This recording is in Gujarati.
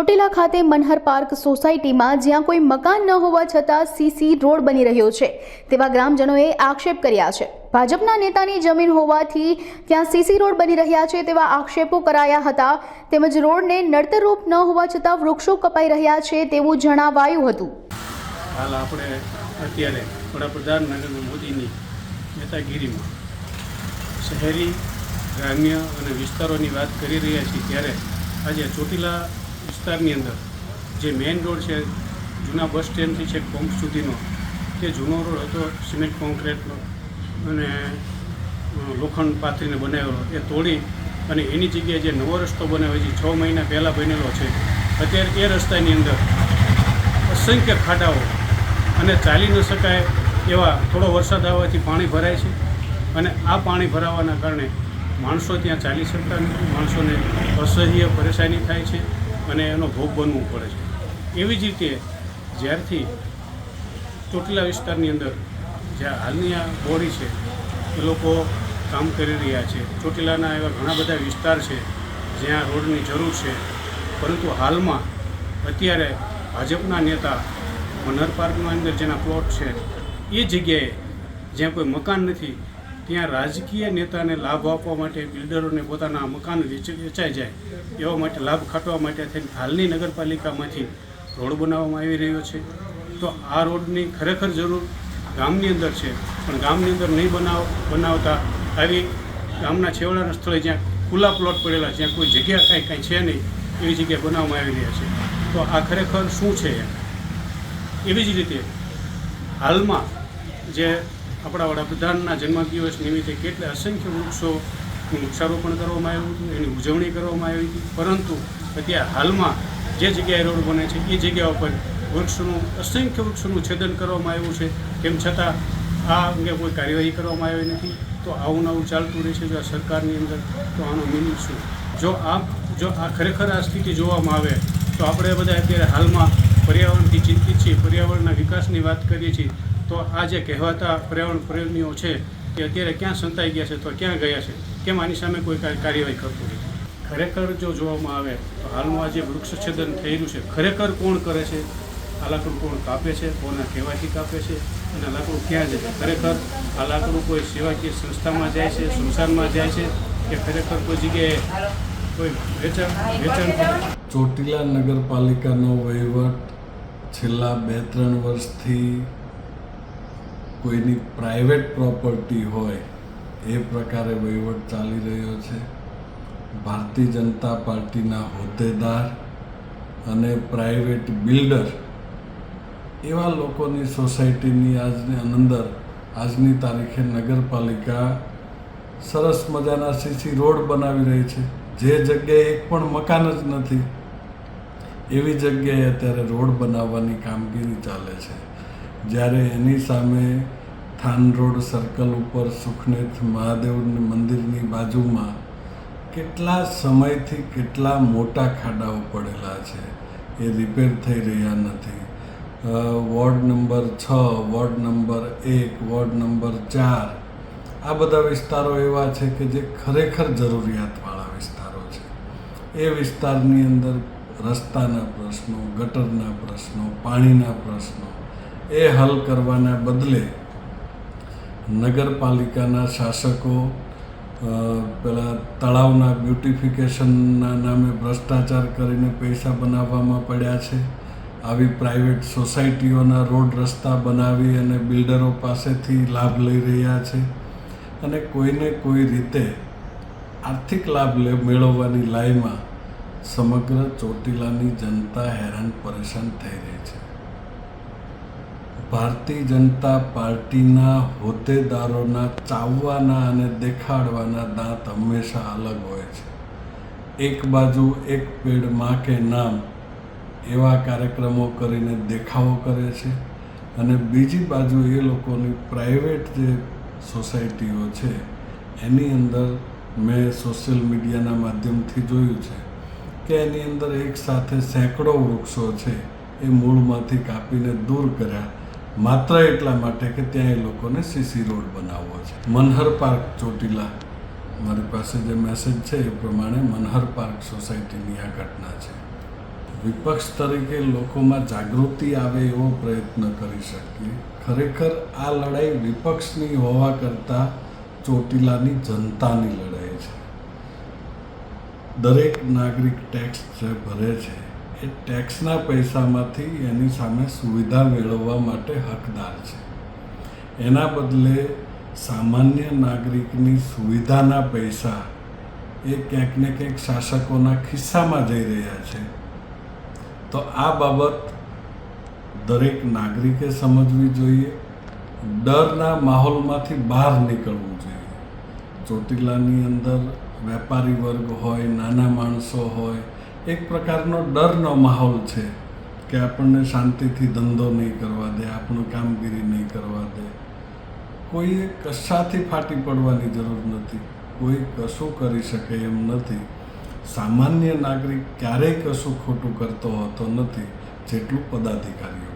ચોટીલા ખાતે મનહર પાર્ક સોસાયટીમાં જ્યાં કોઈ મકાન ન હોવા છતાં સીસી રોડ બની રહ્યો છે, તેવા ગ્રામજનોએ આક્ષેપ કર્યા છે. ભાજપના નેતાની જમીન હોવાથી ત્યાં સીસી રોડ બની રહ્યા છે તેવા આક્ષેપો કરાયા હતા. તેમજ રોડને નડતરરૂપ ન હોવા છતાં વૃક્ષો કપાઈ રહ્યા છે તેવું જણાવાયું હતું. હાલ આપણે અત્યારે વડાપ્રધાન નરેન્દ્ર મોદીની નેતાગીરીમાં શહેરી, ગ્રામ્ય અને વિસ્તારોની વાત કરી રહ્યા છીએ ત્યારે આજે ચોટીલા વિસ્તારની અંદર જે મેઇન રોડ છે, જૂના બસ સ્ટેન્ડથી છેક પંપ સુધીનો તે જૂનો રોડ હતો સિમેન્ટ કોન્ક્રીટનો અને લોખંડ પાથરીને બનાવેલો, એ તોડી અને એની જગ્યાએ જે નવો રસ્તો બનાવ્યો છે છ મહિના પહેલાં બનેલો છે, અત્યારે એ રસ્તાની અંદર અસંખ્ય ખાડાઓ અને ચાલી ન શકાય એવા થોડો વરસાદ આવવાથી પાણી ભરાય છે અને આ પાણી ભરાવાના કારણે માણસો ત્યાં ચાલી શકતા નથી, માણસોને અસહ્ય પરેશાની થાય છે. અને એનો ભોગ બનવું પડે છે. એવી જ રીતે જ્યારથી ચોટીલા વિસ્તારની અંદર જ્યાં હાલની આ બોડી છે, એ લોકો કામ કરી રહ્યા છે. ચોટીલાના એવા ઘણા બધા વિસ્તાર છે, જ્યાં રોડની જરૂર છે. પરંતુ હાલમાં અત્યારે ભાજપના નેતા મનહર પાર્કની અંદર જેના પ્લોટ છે, એ જગ્યાએ જ્યાં કોઈ મકાન નથી ત્યાં રાજકીય નેતાને લાભ આપવા માટે બિલ્ડરોને પોતાના મકાન વેચ- વેચાઈ જાય, એવા માટે લાભ ખાટવા માટે થઈને હાલની નગરપાલિકામાંથી રોડ બનાવવામાં આવી રહ્યો છે. તો આ રોડની ખરેખર જરૂર ગામની અંદર છે, પણ ગામની અંદર નહીં બનાવ, બનાવતા આવી ગામના છેવાડાના સ્થળે જ્યાં ખુલ્લા પ્લોટ પડેલા, જ્યાં કોઈ જગ્યા કાંઈ કાંઈ છે નહીં, એવી જગ્યા બનાવવામાં આવી રહ્યા છે. તો આ ખરેખર શું છે? એવી જ રીતે હાલમાં જે આપણા વડાપ્રધાનના જન્મદિવસ નિમિત્તે કેટલા અસંખ્ય વૃક્ષોનું વૃક્ષારોપણ કરવામાં આવ્યું હતું, એની ઉજવણી કરવામાં આવી હતી. પરંતુ અત્યારે હાલમાં જે જગ્યાએ રોડ બને છે, એ જગ્યા ઉપર વૃક્ષોનું, અસંખ્ય વૃક્ષોનું છેદન કરવામાં આવ્યું છે. તેમ છતાં આ અંગે કોઈ કાર્યવાહી કરવામાં આવી નથી. તો આવું નવું ચાલતું રહેશે જો આ સરકારની અંદર, તો આનો મિનિંગ શું? જો આ જો આ ખરેખર આ સ્થિતિ જોવામાં આવે, તો આપણે બધા અત્યારે હાલમાં પર્યાવરણથી ચિંતિત છીએ. પર્યાવરણના વિકાસની વાત કરીએ છીએ. તો આ જે કહેવાતા પર્યાવરણ પ્રેમીઓ છે તે અત્યારે ક્યાં સંતાઈ ગયા છે તો ક્યાં ગયા છે? કેમ આની સામે કોઈ કાર્યવાહી કરતું નથી ખરેખર જો જોવામાં આવે, તો હાલમાં જે વૃક્ષછેદન થયેલું છે, ખરેખર કોણ કરે છે? આ લાકડું કોણ કાપે છે? કોના કહેવાથી કાપે છે? અને આ લાકડું ક્યાં જાય? છે ખરેખર આ લાકડું કોઈ સેવાકીય સંસ્થામાં જાય છે, સંસારમાં જાય છે, કે ખરેખર કોઈ જગ્યાએ કોઈ વેચાણ વેચાણ ચોટીલા નગરપાલિકાનો વહીવટ છેલ્લા બે ત્રણ વર્ષથી કોઈની પ્રાઇવેટ પ્રોપર્ટી હોય, એ પ્રકારે વહીવટ ચાલી રહ્યો છે. ભારતીય જનતા પાર્ટીના હોદ્દેદાર અને પ્રાઇવેટ બિલ્ડર એવા લોકોની સોસાયટીની આજની અંદર આજની તારીખે નગરપાલિકા સરસ મજાના સીસી રોડ બનાવી રહી છે. જે જગ્યાએ એક પણ મકાન જ નથી, એવી જગ્યાએ અત્યારે રોડ બનાવવાની કામગીરી ચાલે છે. જ્યારે એની સામે થાન રોડ સર્કલ ઉપર સુખનેથ મહાદેવ મંદિરની બાજુમાં કેટલા સમયથી કેટલા મોટા ખાડાઓ પડેલા છે, એ રિપેર થઈ રહ્યા નથી. વોર્ડ નંબર છ, વોર્ડ નંબર એક, વોર્ડ નંબર ચાર, આ બધા વિસ્તારો એવા છે કે જે ખરેખર જરૂરિયાતવાળા વિસ્તારો છે. એ વિસ્તારની અંદર રસ્તાના પ્રશ્નો, ગટરના પ્રશ્નો, પાણીના પ્રશ્નો એ હલ કરવાના બદલે નગરપાલિકાના શાસકો પેલા તળાવના બ્યુટિફિકેશનના નામે ભ્રષ્ટાચાર કરીને પૈસા બનાવવામાં પડ્યા છે. આવી પ્રાઇવેટ સોસાયટીઓના રોડ રસ્તા બનાવી અને બિલ્ડરો પાસેથી લાભ લઈ રહ્યા છે અને કોઈને કોઈ રીતે આર્થિક લાભ મેળવવાની લાઈમાં સમગ્ર ચોટીલાની જનતા હેરાન પરેશાન થઈ રહી છે. ભારતીય જનતા પાર્ટીના હોદ્દેદારોના ચાવવાના અને દેખાડવાના દાંત હંમેશા અલગ હોય છે. એક બાજુ એક પેડમાં કે નામ એવા કાર્યક્રમો કરીને દેખાવો કરે છે અને બીજી બાજુ એ લોકોની પ્રાઇવેટ જે સોસાયટીઓ છે એની અંદર મેં સોશિયલ મીડિયાના માધ્યમથી જોયું છે કે એની અંદર એક સાથે સેંકડો વૃક્ષો છે એ મૂળમાંથી કાપીને દૂર કર્યા માત્ર એટલા માટે કે ત્યાં એ લોકોને સીસી રોડ બનાવવો છે. મનહર પાર્ક ચોટીલા. મારી પાસે જે મેસેજ છે એ પ્રમાણે મનહર પાર્ક સોસાયટીની આ ઘટના છે. વિપક્ષ તરીકે લોકોમાં જાગૃતિ આવે એવો પ્રયત્ન કરી શકીએ. ખરેખર આ લડાઈ વિપક્ષની હોવા કરતાં ચોટીલાની જનતાની લડાઈ છે. દરેક નાગરિક ટેક્સ જે ભરે છે એ ટેક્સના પૈસામાંથી એની સામે સુવિધા મેળવવા માટે હકદાર છે. એના બદલે સામાન્ય નાગરિકની સુવિધાના પૈસા એ ક્યાંક ને ક્યાંક શાસકોના ખિસ્સામાં જઈ રહ્યા છે. તો આ બાબત દરેક નાગરિકે સમજવી જોઈએ. ડરના માહોલમાંથી બહાર નીકળવું જોઈએ. ચોટીલાની અંદર વેપારી વર્ગ હોય, નાના માણસો હોય એક પ્રકારનો ડરનો માહોલ છે કે આપણને શાંતિથી ધંધો નહીં કરવા દે, આપણું કામગીરી નહીં કરવા દે. કોઈએ કશાથી ફાટી પડવાની જરૂર નથી. કોઈ કશું કરી શકે એમ નથી. સામાન્ય નાગરિક ક્યારેય કશું ખોટું કરતો હોતો નથી, જેટલું પદાધિકારી